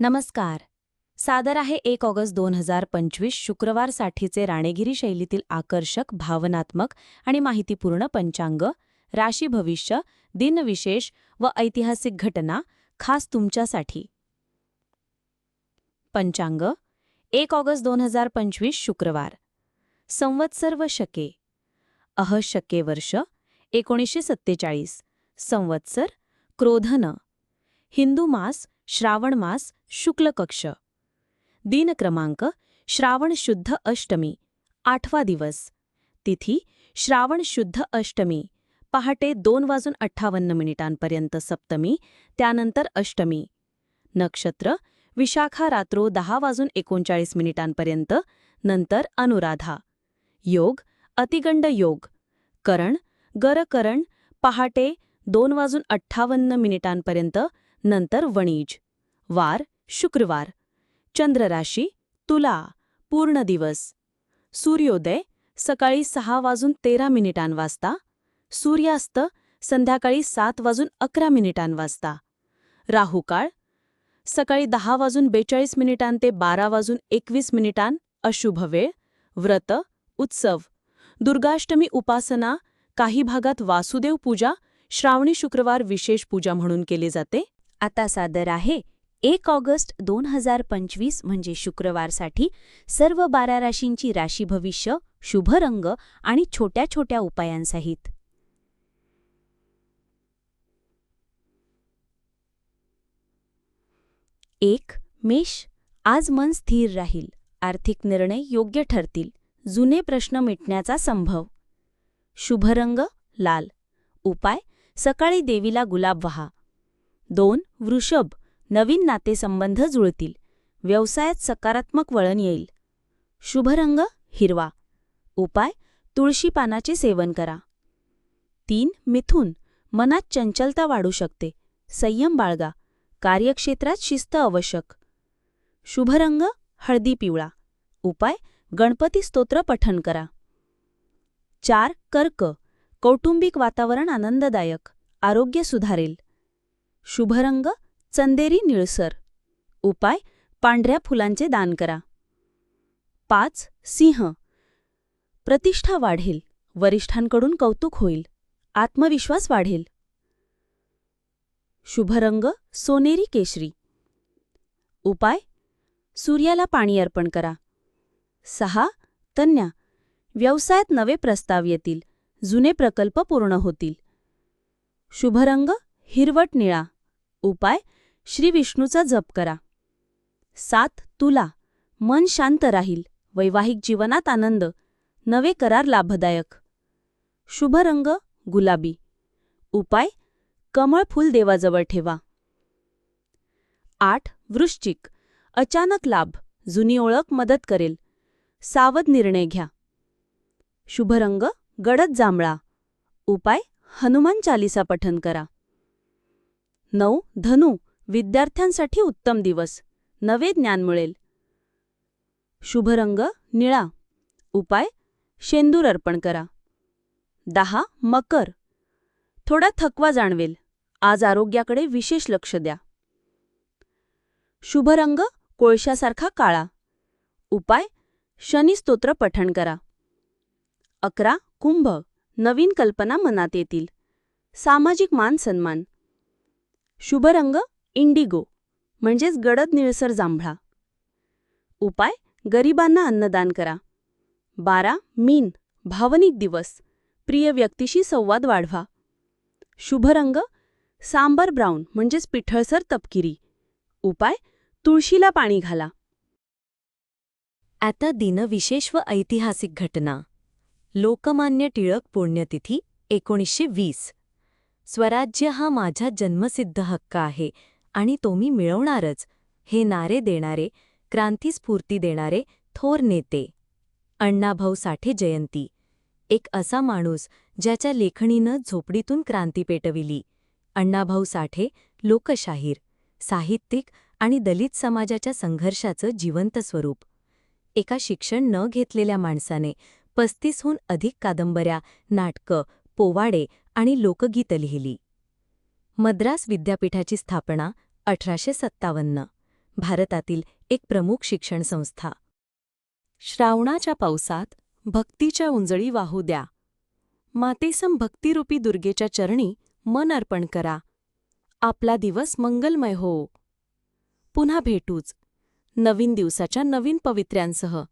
नमस्कार. सादर आहे एक ऑगस्ट दोन हजार पंचवीस शुक्रवारसाठीचे राणेगिरी शैलीतील आकर्षक भावनात्मक आणि माहितीपूर्ण पंचांग राशी भविष्य दिनविशेष व ऐतिहासिक घटना खास तुमच्यासाठी. पंचांग एक ऑगस्ट दोन हजार पंचवीस शुक्रवार. संवत्सर व शके. अह शके वर्ष एकोणीसशे सत्तेचाळीस. संवत्सर क्रोधन. हिंदू मास श्रावण मास शुक्ल कक्ष. दिन क्रमांक श्रावण शुद्ध अष्टमी आठवा दिवस. तिथी श्रावण शुद्ध अष्टमी पहाटे दोन वाजून अठ्ठावन्न मिनिटांपर्यंत सप्तमी त्यानंतर अष्टमी. नक्षत्र विशाखा रात्रो दहा वाजून एकोणचाळीस मिनिटांपर्यंत नंतर अनुराधा. योग अतिगंड योग. करण गरकरण पहाटे दोन वाजून अठ्ठावन्न मिनिटांपर्यंत नंतर वणीज. वार शुक्रवार. चंद्रराशी तुला. पूर्ण दिवस. सूर्योदय सकाळी सहा वाजून तेरा मिनिटांवाजता सूर्यास्त संध्याकाळी सात वाजून अकरा मिनिटांवाजता राहुकाळ सकाळी दहा वाजून बेचाळीस मिनिटां ते बारा वाजून एकवीस मिनिटां. अशुभ वेळ. व्रत उत्सव. दुर्गाष्टमी उपासना काही भागात वासुदेव पूजा श्रावणी शुक्रवार विशेष पूजा म्हणून केली जाते. आता सादर आहे एक ऑगस्ट दोन हजार पंचवीस म्हणजे शुक्रवारसाठी सर्व बारा राशींची राशी भविष्य शुभ रंग आणि छोट्या छोट्या उपायांसहित. एक मेष आज मन स्थिर राहील. आर्थिक निर्णय योग्य ठरतील. जुने प्रश्न मिटण्याचा संभव. शुभ रंग लाल. उपाय सकाळी देवीला गुलाब वहा. दोन वृषभ. नवीन नातेसंबंध जुळतील. व्यवसायात सकारात्मक वळण येईल. शुभरंग हिरवा. उपाय तुळशी पानाचे सेवन करा. तीन मिथून. मनात चंचलता वाढू शकते. संयम बाळगा. कार्यक्षेत्रात शिस्त आवश्यक. शुभरंग हळदी पिवळा. उपाय गणपती स्तोत्र पठन करा. चार कर्क. कौटुंबिक वातावरण आनंददायक. आरोग्य सुधारेल. शुभरंग चंदेरी निळसर. उपाय पांढऱ्या फुलांचे दान करा. पाच सिंह. प्रतिष्ठा वाढेल. वरिष्ठांकडून कौतुक होईल. आत्मविश्वास वाढेल. शुभरंग सोनेरी केशरी. उपाय सूर्याला पाणी अर्पण करा. सहा तन्या व्यवसायात नवे प्रस्ताव येतील. जुने प्रकल्प पूर्ण होतील. शुभरंग हिरवट निळा. उपाय श्री विष्णूचा जप करा. सात तुला. मन शांत राहील. वैवाहिक जीवनात आनंद. नवे करार लाभदायक. शुभ रंग गुलाबी. उपाय कमळ फूल देवाजवळ ठेवा. आठ वृश्चिक. अचानक लाभ. जुनी ओळख मदत करेल. सावध निर्णय घ्या. शुभ रंग गडद जांभळा. उपाय हनुमान चालिसा पठन करा. नऊ धनु. विद्यार्थ्यांसाठी उत्तम दिवस. नवे ज्ञान मिळेल. शुभ रंग निळा. उपाय शेंदूर अर्पण करा. दहा मकर. थोडा थकवा जाणवेल. आज आरोग्याकडे विशेष लक्ष द्या. शुभ रंग कोळशासारखा काळा. उपाय शनिस्तोत्र पठण करा. अकरा कुंभ. नवीन कल्पना मनात येतील. सामाजिक मान सन्मान. शुभ रंग इंडिगो म्हणजेच गडद निळसर जांभळा. उपाय गरिबांना अन्नदान करा. बारा मीन भावनिक दिवस. प्रिय व्यक्तीशी संवाद वाढवा. शुभ रंग सांबर ब्राऊन म्हणजेच पिठळसर तपकिरी. उपाय तुळशीला पाणी घाला. आता दिनविशेष व ऐतिहासिक घटना. लोकमान्य टिळक पुण्यतिथी एकोणीसशे वीस. स्वराज्य हा माझा जन्मसिद्ध हक्क आहे. आणि तो मी मिळवणारच. हे नारे देणारे क्रांतीस्फूर्ती देणारे थोर नेते. अण्णाभाऊ साठे जयंती. एक असा माणूस ज्याच्या लेखणीनं झोपडीतून क्रांती पेटविली. अण्णाभाऊ साठे लोकशाहीर साहित्यिक आणि दलित समाजाच्या संघर्षाचं जिवंत स्वरूप. एका शिक्षण न घेतलेल्या माणसाने पस्तीसहून अधिक कादंबऱ्या नाटकं पोवाडे आणि लोकगीतं लिहिली. मद्रास विद्यापीठाची स्थापना अठराशे सत्तावन्न भारतातील एक प्रमुख शिक्षण संस्था. श्रावणाच्या पावसात भक्तीच्या उंजळी वाहू द्या. मातेसम भक्तिरूपी दुर्गेच्या चरणी मन अर्पण करा. आपला दिवस मंगलमय हो. पुन्हा भेटूच. नवीन दिवसाच्या नवीन पवित्र्यांसह.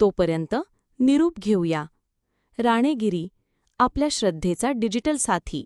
तोपर्यंत निरूप घेऊया. राणेगिरी आपल्या श्रद्धेचा डिजिटल साथी.